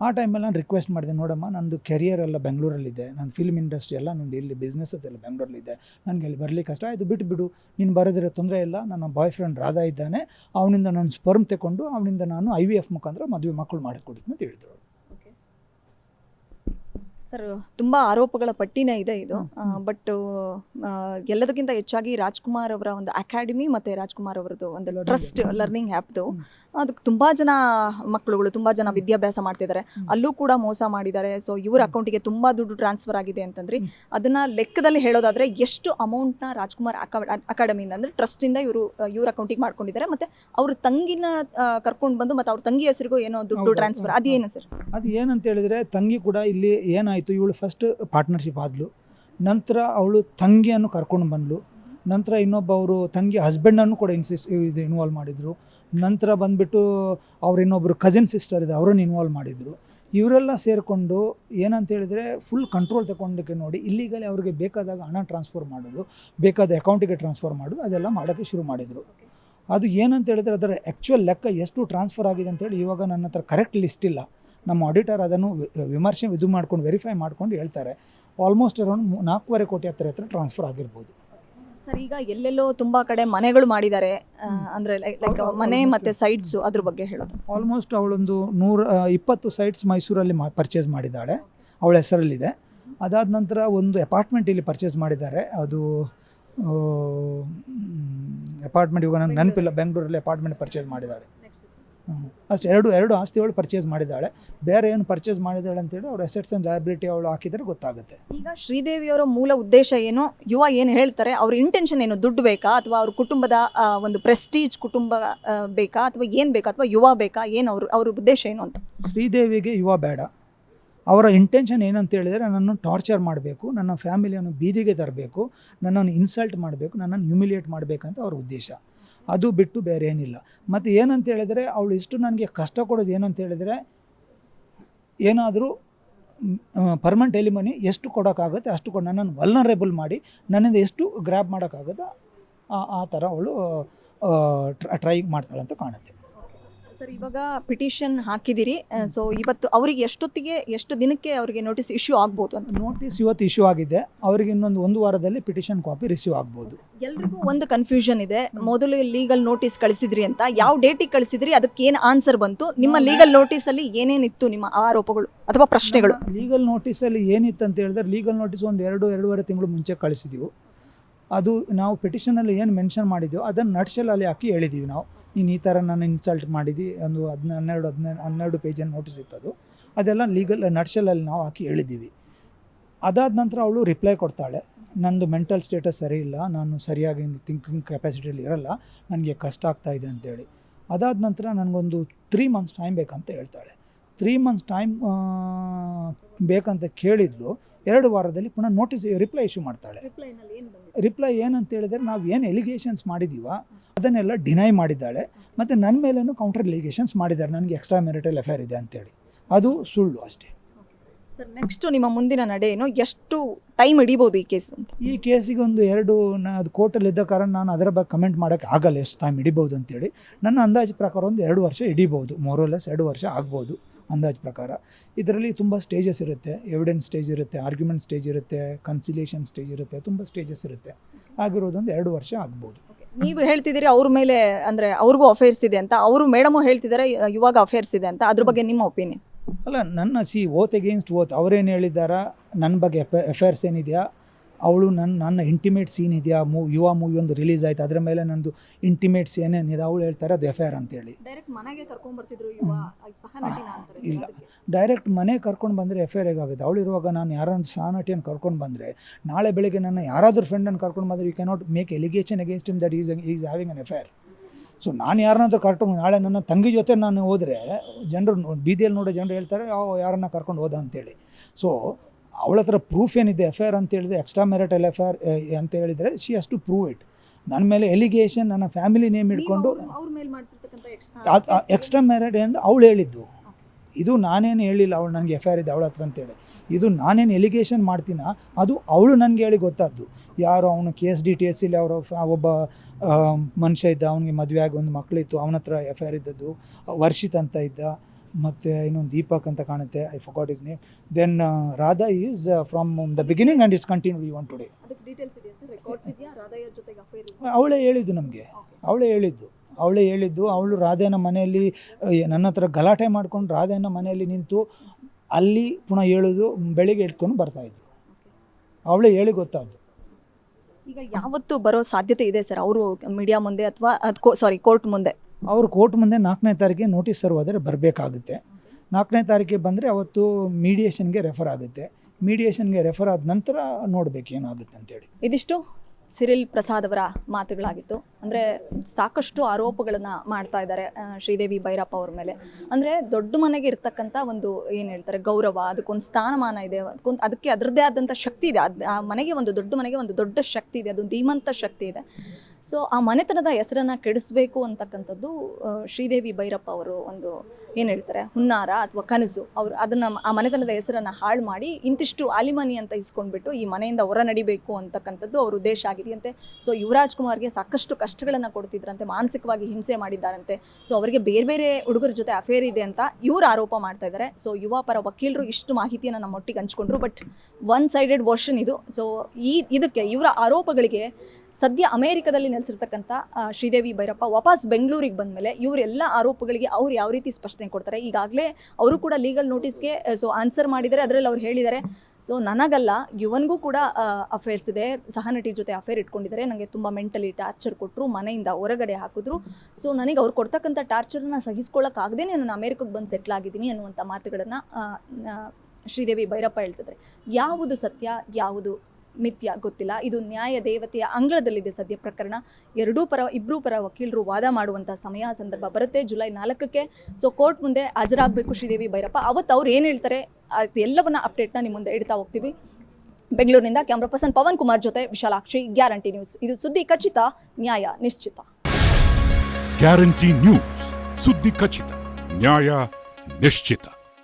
ಆ ಟೈಮಲ್ಲಿ ನಾನು ರಿಕ್ವೆಸ್ಟ್ ಮಾಡಿದೆ ನೋಡಮ್ಮ ನಂದು ಕೆರಿಯರ್ ಎಲ್ಲ ಬೆಂಗಳೂರಲ್ಲಿದೆ ನಾನು ಫಿಲ್ಮ್ ಇಂಡಸ್ಟ್ರಿ ಎಲ್ಲ ನಂದು ಇಲ್ಲಿ ಬಿಸ್ನೆಸ್ ಅದೆಲ್ಲ ಬೆಂಗಳೂರಲ್ಲಿದೆ ನನಗೆ ಅಲ್ಲಿ ಬರಲಿಕ್ಕೆ ಕಷ್ಟ ಆಯಿತು ಬಿಟ್ಟು ಬಿಡು ನೀನು ಬರೋದ್ರೆ ತೊಂದರೆ ಇಲ್ಲ ನನ್ನ ಬಾಯ್ ಫ್ರೆಂಡ್ ರಾಧಾ ಇದ್ದಾನೆ ಅವನಿಂದ ನಾನು ಸ್ಪರ್ಮ್ ತಗೊಂಡು ಅವನಿಂದ ನಾನು ಐ ವಿ ಎಫ್ ಮುಖಾಂತರ ಮದುವೆ ಮಕ್ಕಳು ಮಾಡಿಕೊಡ್ತೀನಿ ಅಂತ ಹೇಳಿದ್ರು ಸರ್ ತುಂಬಾ ಆರೋಪಗಳ ಪಟ್ಟಿನೇ ಇದೆ ಇದು. ಬಟ್ ಎಲ್ಲದಕ್ಕಿಂತ ಹೆಚ್ಚಾಗಿ ರಾಜ್ಕುಮಾರ್ ಅವರ ಒಂದು ಅಕಾಡೆಮಿ ಮತ್ತೆ ರಾಜ್ಕುಮಾರ್ ಅವರದ್ದು ಒಂದು ಟ್ರಸ್ಟ್ ಲರ್ನಿಂಗ್ ಆ್ಯಪ್ದು. ಅದಕ್ಕೆ ತುಂಬ ಜನ ಮಕ್ಕಳುಗಳು ತುಂಬ ಜನ ವಿದ್ಯಾಭ್ಯಾಸ ಮಾಡ್ತಿದ್ದಾರೆ. ಅಲ್ಲೂ ಕೂಡ ಮೋಸ ಮಾಡಿದ್ದಾರೆ. ಸೊ ಇವ್ರ ಅಕೌಂಟಿಗೆ ತುಂಬ ದುಡ್ಡು ಟ್ರಾನ್ಸ್ಫರ್ ಆಗಿದೆ ಅಂತಂದ್ರೆ. ಅದನ್ನ ಲೆಕ್ಕದಲ್ಲಿ ಹೇಳೋದಾದ್ರೆ ಎಷ್ಟು ಅಮೌಂಟ್ನ ರಾಜ್ಕುಮಾರ್ ಅಕಾಡೆಮಿಯಿಂದ ಅಂದ್ರೆ ಟ್ರಸ್ಟ್ ಇಂದ ಇವರು ಇವ್ರ ಅಕೌಂಟಿಗೆ ಮಾಡ್ಕೊಂಡಿದ್ದಾರೆ. ಮತ್ತೆ ಅವ್ರ ತಂಗಿನ ಕರ್ಕೊಂಡು ಬಂದು ಮತ್ತೆ ಅವ್ರ ತಂಗಿ ಹೆಸರಿಗೂ ಏನೋ ದುಡ್ಡು ಟ್ರಾನ್ಸ್ಫರ್ ಅದು ಅದೇನು ಸರ್? ಅದು ಏನಂತ ಹೇಳಿದ್ರೆ ತಂಗಿ ಕೂಡ ಇಲ್ಲಿ ಏನಾಯಿತು ಇವಳು ಫಸ್ಟ್ ಪಾರ್ಟ್ನರ್ಶಿಪ್ ಆದ್ಲು. ನಂತರ ಅವಳು ತಂಗಿಯನ್ನು ಕರ್ಕೊಂಡು ಬಂದ್ಲು. ನಂತರ ಇನ್ನೊಬ್ಬ ಅವರು ತಂಗಿ ಹಸ್ಬೆಂಡನ್ನು ಕೂಡ ಇನ್ಸಿಸ್ ಇದು ಇನ್ವಾಲ್ವ್ ಮಾಡಿದರು. ನಂತರ ಬಂದುಬಿಟ್ಟು ಅವ್ರ ಇನ್ನೊಬ್ಬರು ಕಸಿನ್ ಸಿಸ್ಟರ್ ಇದೆ, ಅವರನ್ನು ಇನ್ವಾಲ್ವ್ ಮಾಡಿದರು. ಇವರೆಲ್ಲ ಸೇರಿಕೊಂಡು ಏನಂತ ಹೇಳಿದರೆ ಫುಲ್ ಕಂಟ್ರೋಲ್ ತಗೊಂಡಕ್ಕೆ ನೋಡಿ ಇಲ್ಲಿಗಲೇ ಅವ್ರಿಗೆ ಬೇಕಾದಾಗ ಹಣ ಟ್ರಾನ್ಸ್ಫರ್ ಮಾಡೋದು, ಬೇಕಾದ ಅಕೌಂಟಿಗೆ ಟ್ರಾನ್ಸ್ಫರ್ ಮಾಡೋದು, ಅದೆಲ್ಲ ಮಾಡೋಕ್ಕೆ ಶುರು ಮಾಡಿದರು. ಅದು ಏನಂತ ಹೇಳಿದರೆ ಅದರ ಆ್ಯಕ್ಚುಯಲ್ ಲೆಕ್ಕ ಎಷ್ಟು ಟ್ರಾನ್ಸ್ಫರ್ ಆಗಿದೆ ಅಂತೇಳಿ ಇವಾಗ ನನ್ನ ಹತ್ರ ಕರೆಕ್ಟ್ ಲಿಸ್ಟ್ ಇಲ್ಲ. ನಮ್ಮ ಆಡಿಟರ್ ಅದನ್ನು ವಿಮರ್ಶೆ ಇದು ಮಾಡ್ಕೊಂಡು ವೆರಿಫೈ ಮಾಡ್ಕೊಂಡು ಹೇಳ್ತಾರೆ. ಆಲ್ಮೋಸ್ಟ್ ಅರೌಂಡ್ ನಾಲ್ಕೂವರೆ ಕೋಟಿ ಹತ್ತಿರ ಹತ್ರ ಟ್ರಾನ್ಸ್ಫರ್ ಆಗಿರ್ಬೋದು. ಸರ್ ಈಗ ಎಲ್ಲೆಲ್ಲೋ ತುಂಬಾ ಕಡೆ ಮನೆಗಳು ಮಾಡಿದ್ದಾರೆ. ಅಂದ್ರೆ ಲೈಕ್ ಮನೆ. ಮತ್ತೆ ಸೈಟ್ಸ್ ಅದ್ರ ಬಗ್ಗೆ ಹೇಳೋದು. ಆಲ್ಮೋಸ್ಟ್ ಅವಳೊಂದು ನೂರ ಇಪ್ಪತ್ತು ಸೈಟ್ಸ್ ಮೈಸೂರಲ್ಲಿ ಮಾ ಪರ್ಚೇಸ್ ಮಾಡಿದ್ದಾಳೆ. ಅವಳ ಹೆಸರಲ್ಲಿದೆ. ಅದಾದ ನಂತರ ಒಂದು ಅಪಾರ್ಟ್ಮೆಂಟ್ ಇಲ್ಲಿ ಪರ್ಚೇಸ್ ಮಾಡಿದ್ದಾರೆ. ಅದು ಅಪಾರ್ಟ್ಮೆಂಟ್ ಇವಾಗ ನನಗೆ ನೆನಪಿಲ್ಲ. ಬೆಂಗಳೂರಲ್ಲಿ. ಅಪಾರ್ಟ್ಮೆಂಟ್ ಪರ್ಚೇಸ್ ಮಾಡಿದ್ದಾಳೆ. ಅಷ್ಟು ಎರಡು ಎರಡು ಆಸ್ತಿಗಳು ಪರ್ಚೇಸ್ ಮಾಡಿದ್ದಾಳೆ. ಬೇರೆ ಏನು ಪರ್ಚೇಸ್ ಮಾಡಿದ್ದಾಳೆ ಅಂತೇಳಿ ಅವ್ರ ಅಸೆಟ್ಸ್ ಅಂಡ್ ಲಯಬಿಲಿಟಿ ಅವಳು ಹಾಕಿದರೆ ಗೊತ್ತಾಗುತ್ತೆ. ಈಗ ಶ್ರೀದೇವಿಯವರ ಮೂಲ ಉದ್ದೇಶ ಏನು? ಯುವ ಏನು ಹೇಳ್ತಾರೆ? ಅವ್ರ ಇಂಟೆನ್ಷನ್ ಏನು? ದುಡ್ಡು ಬೇಕಾ? ಅಥವಾ ಅವ್ರ ಕುಟುಂಬದ ಒಂದು ಪ್ರೆಸ್ಟೀಜ್ ಕುಟುಂಬ ಬೇಕಾ? ಅಥವಾ ಏನು ಬೇಕಾ? ಅಥವಾ ಯುವ ಬೇಕಾ? ಏನು ಅವರು ಅವ್ರ ಉದ್ದೇಶ ಏನು ಅಂತ? ಶ್ರೀದೇವಿಗೆ ಯುವ ಬೇಡ. ಅವರ ಇಂಟೆನ್ಷನ್ ಏನಂತ ಹೇಳಿದರೆ ನನ್ನನ್ನು ಟಾರ್ಚರ್ ಮಾಡಬೇಕು ನನ್ನ ಫ್ಯಾಮಿಲಿಯನ್ನು ಬೀದಿಗೆ ತರಬೇಕು ನನ್ನನ್ನು ಇನ್ಸಲ್ಟ್ ಮಾಡಬೇಕು ನನ್ನನ್ನು ಹ್ಯುಮಿಲಿಯೇಟ್ ಮಾಡಬೇಕಂತ ಅವ್ರ ಉದ್ದೇಶ. ಅದು ಬಿಟ್ಟು ಬೇರೆ ಏನಿಲ್ಲ. ಮತ್ತು ಏನಂತ ಹೇಳಿದರೆ, ಅವಳು ಇಷ್ಟು ನನಗೆ ಕಷ್ಟ ಕೊಡೋದು ಏನಂತ ಹೇಳಿದರೆ, ಏನಾದರೂ ಪರ್ಮನೆಂಟ್ ಎಲಿಮನಿ ಎಷ್ಟು ಕೊಡೋಕ್ಕಾಗುತ್ತೆ ಅಷ್ಟು ಕೊಡ. ನನ್ನನ್ನು ವಲ್ನರೇಬಲ್ ಮಾಡಿ, ನನ್ನಿಂದ ಎಷ್ಟು ಗ್ರ್ಯಾಬ್ ಮಾಡೋಕ್ಕಾಗುತ್ತೋ ಆ ಥರ ಅವಳು ಟ್ರೈ ಮಾಡ್ತಾಳೆ ಅಂತ ಕಾಣುತ್ತೆ. ಸರ್ ಇವಾಗ ಪಿಟಿಷನ್ ಹಾಕಿದ್ದೀರಿ ಸೊ ಇವತ್ತು ಅವರಿಗೆ ಎಷ್ಟೊತ್ತಿಗೆ ಎಷ್ಟು ದಿನಕ್ಕೆ ಅವರಿಗೆ ನೋಟಿಸ್ ಇಶ್ಯೂ ಆಗ್ಬೋದು ಅಂತ? ನೋಟಿಸ್ ಇವತ್ತು ಇಶ್ಯೂ ಆಗಿದೆ. ಅವರಿಗೆ ಇನ್ನೊಂದು ಒಂದು ವಾರದಲ್ಲಿ ಪಿಟಿಷನ್ ಕಾಪಿ ರಿಸೀವ್ ಆಗ್ಬೋದು. ಎಲ್ರಿಗೂ ಒಂದು ಕನ್ಫ್ಯೂಷನ್ ಇದೆ. ಮೊದಲು ಲೀಗಲ್ ನೋಟಿಸ್ ಕಳಿಸಿದ್ರಿ ಅಂತ. ಯಾವ ಡೇಟಿಗೆ ಕಳಿಸಿದ್ರಿ? ಅದಕ್ಕೆ ಏನು ಆನ್ಸರ್ ಬಂತು? ನಿಮ್ಮ ಲೀಗಲ್ ನೋಟಿಸ್ ಅಲ್ಲಿ ಏನೇನಿತ್ತು ನಿಮ್ಮ ಆರೋಪಗಳು ಅಥವಾ ಪ್ರಶ್ನೆಗಳು? ಲೀಗಲ್ ನೋಟಿಸ್ ಅಲ್ಲಿ ಏನಿತ್ತು ಅಂತ ಹೇಳಿದ್ರೆ ಲೀಗಲ್ ನೋಟಿಸ್ ಒಂದು ಎರಡು ಎರಡೂವರೆ ತಿಂಗಳು ಮುಂಚೆ ಕಳಿಸಿದೀವಿ. ಅದು ನಾವು ಪಿಟಿಷನಲ್ಲಿ ಏನು ಮೆನ್ಷನ್ ಮಾಡಿದ್ದೀವೋ ಅದನ್ನು ಅಲ್ಲಿ ಹಾಕಿ ಹೇಳಿದ್ದೀವಿ ನಾವು. ನೀನು ಈ ಥರ ನಾನು ಇನ್ಸಲ್ಟ್ ಮಾಡಿದ್ದು ಒಂದು ಹದಿನ ಹನ್ನೆರಡು ಹದಿನೈದು ಹನ್ನೆರಡು ಪೇಜನ್ನು ನೋಟಿಸ್ ಇತ್ತು ಅದು ಅದೆಲ್ಲ ಲೀಗಲ್ ನಡ್ಸಲಲ್ಲಿ ನಾವು ಹಾಕಿ ಹೇಳಿದ್ದೀವಿ ಅದಾದ ನಂತರ ಅವಳು ರಿಪ್ಲೈ ಕೊಡ್ತಾಳೆ. ನಂದು ಮೆಂಟಲ್ ಸ್ಟೇಟಸ್ ಸರಿ ಇಲ್ಲ. ನಾನು ಸರಿಯಾಗಿ ಥಿಂಕಿಂಗ್ ಕೆಪಾಸಿಟಿಯಲ್ಲಿ ಇರಲ್ಲ. ನನಗೆ ಕಷ್ಟ ಆಗ್ತಾ ಇದೆ ಅಂತೇಳಿ. ಅದಾದ ನಂತರ ನನಗೊಂದು ತ್ರೀ ಮಂತ್ಸ್ ಟೈಮ್ ಬೇಕಂತ ಹೇಳ್ತಾಳೆ. ತ್ರೀ ಮಂತ್ಸ್ ಟೈಮ್ ಬೇಕಂತ ಕೇಳಿದ್ಲು. ಎರಡು ವಾರದಲ್ಲಿ ಪುನಃ ನೋಟಿಸ್ ರಿಪ್ಲೈ ಇಶ್ಯೂ ಮಾಡ್ತಾಳೆ. ರಿಪ್ಲೈ ಏನಂತ ಹೇಳಿದರೆ ನಾವು ಏನು ಎಲಿಗೇಷನ್ಸ್ ಮಾಡಿದ್ದೀವ ಅದನ್ನೆಲ್ಲ ಡಿನೈ ಮಾಡಿದ್ದಾಳೆ. ಮತ್ತು ನನ್ನ ಮೇಲೂ ಕೌಂಟರ್ ಲಿಗೇಷನ್ಸ್ ಮಾಡಿದ್ದಾರೆ. ನನಗೆ ಎಕ್ಸ್ಟ್ರಾ ಮೆರಿಟಲ್ ಅಫೇರ್ ಇದೆ ಅಂತೇಳಿ. ಅದು ಸುಳ್ಳು ಅಷ್ಟೇ. ಸರ್ ನೆಕ್ಸ್ಟ್ ನಿಮ್ಮ ಮುಂದಿನ ನಡೆ ಏನು? ಎಷ್ಟು ಟೈಮ್ ಹಿಡಿಬೋದು ಈ ಕೇಸ್ ಅಂತ? ಈ ಕೇಸಿಗೆ ಒಂದು ಎರಡು ನಾ ಅದು ಕೋರ್ಟಲ್ಲಿ ಇದ್ದ ಕಾರಣ ನಾನು ಅದರ ಬಗ್ಗೆ ಕಮೆಂಟ್ ಮಾಡೋಕ್ಕೆ ಆಗಲ್ಲ. ಎಷ್ಟು ಟೈಮ್ ಹಿಡಿಬೋದು ಅಂತೇಳಿ. ನನ್ನ ಅಂದಾಜು ಪ್ರಕಾರ ಒಂದು ಎರಡು ವರ್ಷ ಹಿಡಿಬೋದು. ಮೋರೋಲೆಸ್ ಎರಡು ವರ್ಷ ಆಗ್ಬೋದು ಅಂದಾಜು ಪ್ರಕಾರ. ಇದರಲ್ಲಿ ತುಂಬ ಸ್ಟೇಜಸ್ ಇರುತ್ತೆ. ಎವಿಡೆನ್ಸ್ ಸ್ಟೇಜ್ ಇರುತ್ತೆ. ಆರ್ಗ್ಯುಮೆಂಟ್ ಸ್ಟೇಜ್ ಇರುತ್ತೆ. ಕನ್ಸಿಲೇಷನ್ ಸ್ಟೇಜ್ ಇರುತ್ತೆ. ತುಂಬ ಸ್ಟೇಜಸ್ ಇರುತ್ತೆ. ಆಗಿರೋದೊಂದು ಎರಡು ವರ್ಷ ಆಗ್ಬೋದು. ನೀವು ಹೇಳ್ತಿದ್ದೀರಿ ಅವ್ರ ಮೇಲೆ, ಅಂದ್ರೆ ಅವ್ರಿಗೂ ಅಫೇರ್ಸ್ ಇದೆ ಅಂತ, ಅವರು ಮೇಡಮು ಹೇಳ್ತಿದ್ದಾರೆ, ಇವಾಗ ಅಫೇರ್ಸ್ ಇದೆ ಅಂತ. ಅದ್ರ ಬಗ್ಗೆ ನಿಮ್ಮ ಒಪಿನಿಯನ್ ಅಲ್ಲ, ನನ್ನ ಸಿ ಓತ್ ಅಗೇನ್ಸ್ಟ್ ಓತ್ ಅವ್ರೇನು ಹೇಳಿದ್ದಾರಾ? ನನ್ನ ಬಗ್ಗೆ ಎಫ್ ಅಫೇರ್ಸ್ ಏನಿದೆಯಾ? ಅವಳು ನನ್ನ ನನ್ನ ಇಂಟಿಮೇಟ್ ಸೀನ್ ಇದೆಯಾ? ಮೂ ಯುವ ಮೂವಿ ಒಂದು ರಿಲೀಸ್ ಆಯ್ತು. ಅದರ ಮೇಲೆ ನಂದು ಇಂಟಿಮೇಟ್ಸ್ ಏನೇನಿದೆ ಅವಳು ಹೇಳ್ತಾರೆ ಅದು ಎಫ್ ಐ ಆರ್ ಅಂತೇಳಿ. ಡೈರೆಕ್ಟ್ ಮನೆಗೆ ಕರ್ಕೊಂಡ್ ಬರ್ತಿದ್ರು ಯುವ ಇಲ್ಲ. ಡೈರೆಕ್ಟ್ ಮನೆ ಕರ್ಕೊಂಡು ಬಂದರೆ ಎಫ್ ಐ ಆರ್ ಆಗುತ್ತೆ ಅವಳು ಇರುವಾಗ ನಾನು ಯಾರೊಂದು ಸಹನಟಿಯನ್ನು ಕರ್ಕೊಂಡು ಬಂದರೆ ನಾಳೆ ಬೆಳಿಗ್ಗೆ ನನ್ನ ಯಾರಾದರೂ ಫ್ರೆಂಡನ್ನು ಕರ್ಕೊಂಡು ಬಂದರೆ you cannot make allegation against him that is is having an F so ನಾನು ಯಾರನ್ನಾದ್ರೂ ಕರ್ಕೊಂಡು ನಾಳೆ ನನ್ನ ತಂಗಿ ಜೊತೆ ನಾನು ಹೋದರೆ ಜನರು ಬೀದಿಯಲ್ಲಿ ನೋಡೋ ಜನರು ಹೇಳ್ತಾರೆ ಯಾವ ಯಾರನ್ನ ಕರ್ಕೊಂಡು ಹೋದ ಅಂತೇಳಿ. ಸೊ ಅವಳ ಹತ್ರ ಪ್ರೂಫ್ ಏನಿದೆ ಎಫ್ ಐ ಆರ್ ಅಂತ ಹೇಳಿದ್ರೆ extra marital F I R ಅಂತ ಹೇಳಿದರೆ ಶಿ ಅಷ್ಟು ಪ್ರೂವ್ ಇಟ್ ನನ್ನ ಮೇಲೆ ಎಲಿಗೇಷನ್ ನನ್ನ ಫ್ಯಾಮಿಲಿ ನೇಮ್ ಇಟ್ಕೊಂಡು ಎಕ್ಸ್ಟ್ರಾ ಮ್ಯಾರಿಡ್ ಎಂದು ಅವಳು ಹೇಳಿದ್ದು. ಇದು ನಾನೇನು ಹೇಳಿಲ್ಲ ಅವಳು ನನಗೆ ಎಫ್ ಐ ಆರ್ ಇದೆ ಅವಳ ಹತ್ರ ಅಂತೇಳಿ ಇದು ನಾನೇನು ಎಲಿಗೇಷನ್ ಮಾಡ್ತೀನ ಅದು ಅವಳು ನನಗೆ ಹೇಳಿ ಗೊತ್ತಾದ್ದು. ಯಾರು ಅವನು K S D T S ಇಲ್ಲಿ ಅವರ ಒಬ್ಬ ಮನುಷ್ಯ ಇದ್ದ ಅವನಿಗೆ ಮದುವೆ ಆಗಿ ಒಂದು ಮಕ್ಕಳಿತ್ತು ಅವನ ಹತ್ರ ಎಫ್ ಐ ಆರ್ ಇದ್ದದ್ದು ವರ್ಷಿತ್ ಅಂತ ಇದ್ದ ಮತ್ತು ಇನ್ನೊಂದು ದೀಪಕ್ ಅಂತ ಕಾಣುತ್ತೆ. I thought is name then Radha is from the beginning and is continuing on today ಅವಳೇ ಹೇಳಿದ್ದು ನಮಗೆ. ಅವಳೇ ಹೇಳಿದ್ದು. ಅವಳೇ ಹೇಳಿದ್ದು ಅವಳು ರಾಧೆನ ಮನೆಯಲ್ಲಿ ನನ್ನ ಹತ್ರ ಗಲಾಟೆ ಮಾಡ್ಕೊಂಡು ರಾಧೆನ ಮನೆಯಲ್ಲಿ ನಿಂತು ಅಲ್ಲಿ ಪುನಃ ಹೇಳೋದು ಬೆಳಿಗ್ಗೆ ಇಟ್ಕೊಂಡು ಬರ್ತಾಯಿದ್ರು ಅವಳೇ ಹೇಳಿ ಗೊತ್ತಾದ್ದು. ಈಗ ಯಾವತ್ತು ಬರೋ ಸಾಧ್ಯತೆ ಇದೆ ಸರ್ ಅವರು ಮೀಡಿಯಾ ಮುಂದೆ ಅಥವಾ ಸಾರಿ ಕೋರ್ಟ್ ಮುಂದೆ? ಅವರು ಕೋರ್ಟ್ ಮುಂದೆ ನಾಲ್ಕನೇ ತಾರೀಕಿಗೆ ನೋಟಿಸ್ ಸರ್ವ್ ಆದರೆ ಬರಬೇಕಾಗುತ್ತೆ. ನಾಲ್ಕನೇ ತಾರೀಕಿಗೆ ಬಂದರೆ ಅವತ್ತು ಮೀಡಿಯೇಷನ್ಗೆ ರೆಫರ್ ಆಗುತ್ತೆ. ಮೀಡಿಯೇಷನ್ಗೆ ರೆಫರ್ ಆದ ನಂತರ ನೋಡಬೇಕು ಏನಾಗುತ್ತೆ ಅಂತೇಳಿ. ಇದಿಷ್ಟು ಸಿರಿಲ್ ಪ್ರಸಾದ್ ಅವರ ಮಾತುಗಳಾಗಿತ್ತು. ಅಂದರೆ ಸಾಕಷ್ಟು ಆರೋಪಗಳನ್ನು ಮಾಡ್ತಾ ಇದ್ದಾರೆ ಶ್ರೀದೇವಿ ಭೈರಪ್ಪ ಅವ್ರ ಮೇಲೆ. ಅಂದರೆ ದೊಡ್ಡ ಮನೆಗೆ ಇರ್ತಕ್ಕಂಥ ಒಂದು ಏನು ಹೇಳ್ತಾರೆ, ಗೌರವ, ಅದಕ್ಕೊಂದು ಸ್ಥಾನಮಾನ ಇದೆ, ಅದಕ್ಕೊಂದು, ಅದಕ್ಕೆ ಅದರದ್ದೇ ಆದಂಥ ಶಕ್ತಿ ಇದೆ. ಅದು ಆ ಮನೆಗೆ ಒಂದು ದೊಡ್ಡ ಮನೆಗೆ ಒಂದು ದೊಡ್ಡ ಶಕ್ತಿ ಇದೆ ಅದೊಂದು ಧೀಮಂತ ಶಕ್ತಿ ಇದೆ. ಸೊ ಆ ಮನೆತನದ ಹೆಸರನ್ನು ಕೆಡಿಸ್ಬೇಕು ಅಂತಕ್ಕಂಥದ್ದು ಶ್ರೀದೇವಿ ಭೈರಪ್ಪ ಅವರು ಒಂದು ಏನು ಹೇಳ್ತಾರೆ, ಹುನ್ನಾರ ಅಥವಾ ಕನಸು. ಅವರು ಅದನ್ನು ಆ ಮನೆತನದ ಹೆಸರನ್ನು ಹಾಳು ಮಾಡಿ ಇಂತಿಷ್ಟು ಆಲಿಮನಿ ಅಂತ ಇಸ್ಕೊಂಡ್ಬಿಟ್ಟು ಈ ಮನೆಯಿಂದ ಹೊರ ನಡಿಬೇಕು ಅಂತಕ್ಕಂಥದ್ದು ಅವ್ರ ಉದ್ದೇಶ ಆಗಿದೆಯಂತೆ. ಸೊ ಯುವರಾಜ್ ಕುಮಾರ್ಗೆ ಸಾಕಷ್ಟು ಕಷ್ಟಗಳನ್ನು ಕೊಡ್ತಿದ್ರಂತೆ, ಮಾನಸಿಕವಾಗಿ ಹಿಂಸೆ ಮಾಡಿದ್ದಾರಂತೆ. ಸೊ ಅವರಿಗೆ ಬೇರೆ ಬೇರೆ ಹುಡುಗರ ಜೊತೆ ಅಫೇರ್ ಇದೆ ಅಂತ ಇವರು ಆರೋಪ ಮಾಡ್ತಾ ಇದ್ದಾರೆ ಸೊ ಯುವ ಪರ ವಕೀಲರು ಇಷ್ಟು ಮಾಹಿತಿಯನ್ನು ನಮ್ಮೊಟ್ಟಿಗೆ ಹಂಚ್ಕೊಂಡ್ರು, ಬಟ್ ಒನ್ ಸೈಡೆಡ್ ವರ್ಷನ್ ಇದು. ಸೊ ಈ, ಇದಕ್ಕೆ ಇವರ ಆರೋಪಗಳಿಗೆ ಸದ್ಯ ಅಮೆರಿಕದಲ್ಲಿ ನೆಲೆಸಿರ್ತಕ್ಕಂಥ ಶ್ರೀದೇವಿ ಭೈರಪ್ಪ ವಾಪಸ್ ಬೆಂಗಳೂರಿಗೆ ಬಂದ ಮೇಲೆ ಇವರೆಲ್ಲ ಆರೋಪಗಳಿಗೆ ಅವ್ರು ಯಾವ ರೀತಿ ಸ್ಪಷ್ಟನೆ ಕೊಡ್ತಾರೆ? ಈಗಾಗಲೇ ಅವರು ಕೂಡ ಲೀಗಲ್ ನೋಟಿಸ್ಗೆ ಸೊ ಆನ್ಸರ್ ಮಾಡಿದ್ದಾರೆ. ಅದರಲ್ಲಿ ಅವ್ರು ಹೇಳಿದ್ದಾರೆ ಸೊ ನನಗಲ್ಲ ಯುವನ್ಗೂ ಕೂಡ ಅಫೇರ್ಸ್ ಇದೆ. ಸಹನಟಿ ಜೊತೆ ಅಫೇರ್ ಇಟ್ಕೊಂಡಿದ್ದಾರೆ. ನನಗೆ ತುಂಬ ಮೆಂಟಲಿ ಟಾರ್ಚರ್ ಕೊಟ್ಟರು ಮನೆಯಿಂದ ಹೊರಗಡೆ ಹಾಕಿದ್ರು. ಸೊ ನನಗೆ ಅವ್ರು ಕೊಡ್ತಕ್ಕಂಥ ಟಾರ್ಚರ್ನ ಸಹಿಸ್ಕೊಳ್ಳೋಕ್ಕಾಗದೇ ನಾನು ಅಮೆರಿಕಕ್ಕೆ ಬಂದು ಸೆಟ್ಲ್ ಆಗಿದ್ದೀನಿ ಅನ್ನುವಂಥ ಮಾತುಗಳನ್ನು ಶ್ರೀದೇವಿ ಭೈರಪ್ಪ ಹೇಳ್ತಿದ್ದಾರೆ. ಯಾವುದು ಸತ್ಯ, ಯಾವುದು ಮಿಥ್ಯ ಗೊತ್ತಿಲ್ಲ. ಇದು ನ್ಯಾಯ ದೇವತೆಯ ಅಂಗಳದಲ್ಲಿದೆ ಸದ್ಯ ಪ್ರಕರಣ. ಎರಡೂ ಪರ ಇಬ್ಬರೂ ಪರ ವಕೀಲರು ವಾದ ಮಾಡುವಂಥ ಸಮಯ ಸಂದರ್ಭ ಬರುತ್ತೆ. ಜುಲೈ ನಾಲ್ಕಕ್ಕೆ. ಸೊ ಕೋರ್ಟ್ ಮುಂದೆ ಹಾಜರಾಗಬೇಕು ಶ್ರೀದೇವಿ ಭೈರಪ್ಪ. ಅವತ್ತು ಅವ್ರು ಏನು ಹೇಳ್ತಾರೆ? ಅದು ಎಲ್ಲವನ್ನ ಅಪ್ಡೇಟ್ನ ನಿಮ್ಮ ಮುಂದೆ ಇಡ್ತಾ ಹೋಗ್ತೀವಿ. ಬೆಂಗಳೂರಿನಿಂದ ಕ್ಯಾಮ್ರಾ ಪರ್ಸನ್ ಪವನ್ ಕುಮಾರ್ ಜೊತೆ ವಿಶಾಲಾಕ್ಷಿ, ಗ್ಯಾರಂಟಿ ನ್ಯೂಸ್. ಇದು ಸುದ್ದಿ ಖಚಿತ, ನ್ಯಾಯ ನಿಶ್ಚಿತ. ಗ್ಯಾರಂಟಿ ನ್ಯೂಸ್, ಸುದ್ದಿ ಖಚಿತ, ನ್ಯಾಯ ನಿಶ್ಚಿತ.